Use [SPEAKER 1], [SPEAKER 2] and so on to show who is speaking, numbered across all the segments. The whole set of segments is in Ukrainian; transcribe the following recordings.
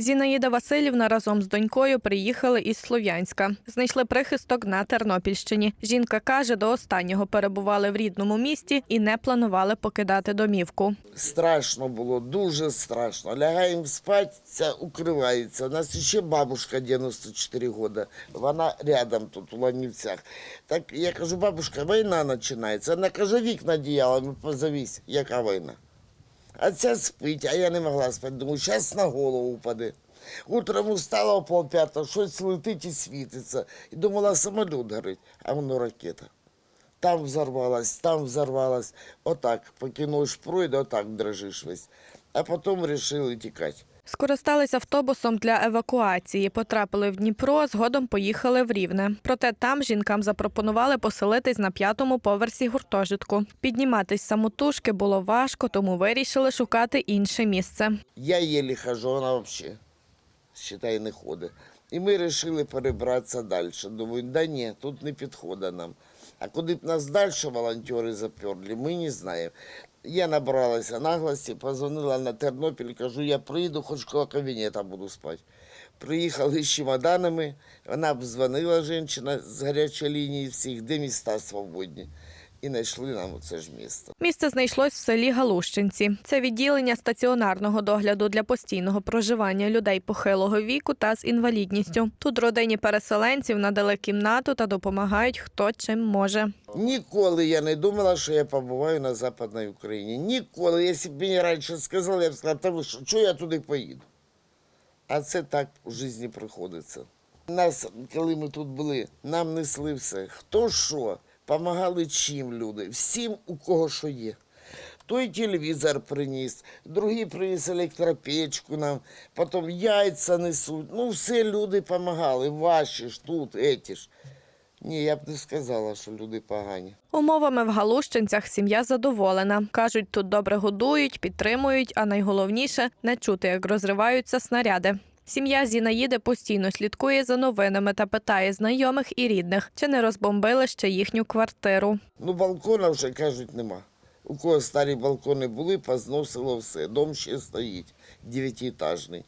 [SPEAKER 1] Зінаїда Васильівна разом з донькою приїхали із Слов'янська. Знайшли прихисток на Тернопільщині. Жінка каже, до останнього перебували в рідному місті і не планували покидати домівку.
[SPEAKER 2] Страшно було, дуже страшно. Лягаємо спати, ця укривається. У нас ще бабушка 94 роки. Вона рядом тут у Ланівцях. Так я кажу, бабушка, війна починається. Вона каже, вікна одіялами позавісь. Яка війна? А ця спить, а я не могла спати. Думаю, зараз на голову впаде. Утром устала о полп'ятого, щось летить і світиться. І думала, самоліт горить, а воно ракета. Там взорвалась, там взорвалась. Отак, поки ночь пройде, отак дрожиш весь. А потім вирішили тікати.
[SPEAKER 1] Скористались автобусом для евакуації, потрапили в Дніпро, згодом поїхали в Рівне. Проте там жінкам запропонували поселитись на п'ятому поверсі гуртожитку. Підніматись самотужки було важко, тому вирішили шукати інше місце.
[SPEAKER 2] Я єлі хожу, вона взагалі, считай, не ходить. І ми вирішили перебратися далі. Думаю, да ні, тут не підходить нам. А куди б нас далі волонтери заперли, ми не знаємо. Я набралася наглості, позвонила на Тернопіль, кажу, я приїду, хоч коло кабінета буду спати. Приїхали з чемоданами, вона б дзвонила жінка з гарячої лінії всіх, де міста свободні. І знайшли нам оце ж місто.
[SPEAKER 1] Місце знайшлось в селі Галущинці. Це відділення стаціонарного догляду для постійного проживання людей похилого віку та з інвалідністю. Тут родині переселенців надали кімнату та допомагають хто чим може.
[SPEAKER 2] Ніколи я не думала, що я побуваю на Западній Україні. Ніколи. Якщо б мені раніше сказали, я б сказала, та ви що, чого я туди поїду? А це так у житті приходиться. Нас, коли ми тут були, нам несли все. Хто що, помагали чим люди, всім, у кого що є. Той телевізор приніс, другий приніс електропечку нам, потім яйця несуть. Ну, все люди допомагали, ваші ж тут, еті ж. Ні, я б не сказала, що люди погані.
[SPEAKER 1] Умовами в Галущинцях сім'я задоволена. Кажуть, тут добре годують, підтримують, а найголовніше не чути, як розриваються снаряди. Сім'я Зінаїди постійно слідкує за новинами та питає знайомих і рідних, чи не розбомбили ще їхню квартиру.
[SPEAKER 2] Ну, балкона вже, кажуть, нема. У кого старі балкони були, позносило все. Дом ще стоїть, дев'ятиэтажний.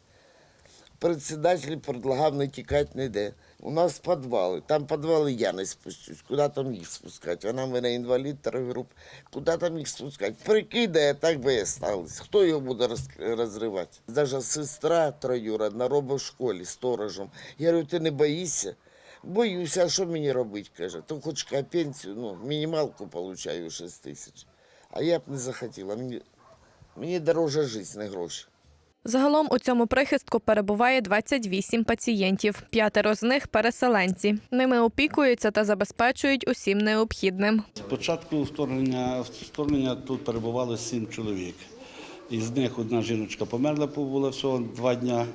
[SPEAKER 2] Председатель предлагав не тікати ніде. У нас підвали. Там підвали я не спустюсь. Куди там їх спускати? Вона мене інвалід трьох. Куди там їх спускати? Прикидає, так би і сталося. Хто його буде розривати? Навіть сестра троюродна робить в школі сторожем. Я говорю, ти не боїшся? Боюся, а що мені робити, каже. То хоч пенсію, ну, мінімалку получаю 6 тисяч. А я б не захотіла. Мені, мені дороже життя, не гроші.
[SPEAKER 1] Загалом у цьому прихистку перебуває 28 пацієнтів. П'ятеро з них переселенці. Ними опікуються та забезпечують усім необхідним.
[SPEAKER 3] З початку вторгнення, вторгнення тут перебувало сім чоловік. Із них одна жіночка померла, побула всього два дня.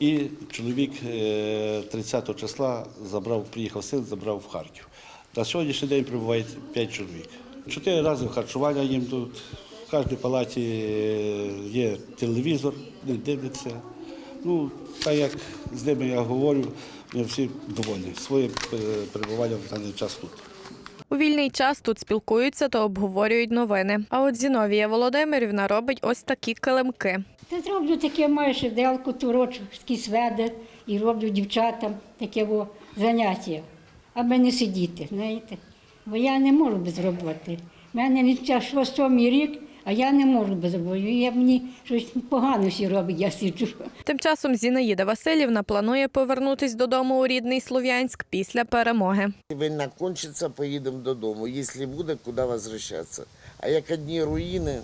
[SPEAKER 3] І чоловік е, 30 числа забрав, приїхав син, забрав в Харків. На сьогоднішній день прибуває 5 чоловік. Чотири рази харчування їм тут. В кожній палаті е, є телевізор, не дивляться. Ну, так як з ними я говорю, ми всі довольні своїм е, в даний час тут.
[SPEAKER 1] У вільний час тут спілкуються та обговорюють новини. А от Зіновія Володимирівна робить ось такі килимки.
[SPEAKER 4] Та зроблю таке маю шиделку, турочки сведе і роблю дівчатам таке во заняття, аби не сидіти, знаєте. Бо я не можу без роботи. У мене відчашло сьомий рік, а я не можу без роботи. Я мені щось погано всі робить, я сиджу.
[SPEAKER 1] Тим часом Зінаїда Васильівна планує повернутись додому у рідний Слов'янськ після перемоги.
[SPEAKER 2] Війна кончиться, поїдемо додому. Якщо буде, куди возвращатися. А як одні руїни,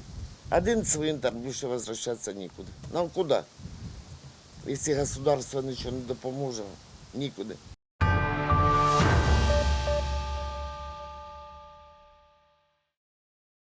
[SPEAKER 2] один цвинтар, більше возвращатися нікуди. Нам куди? Якщо государство нічого не допоможе, нікуди.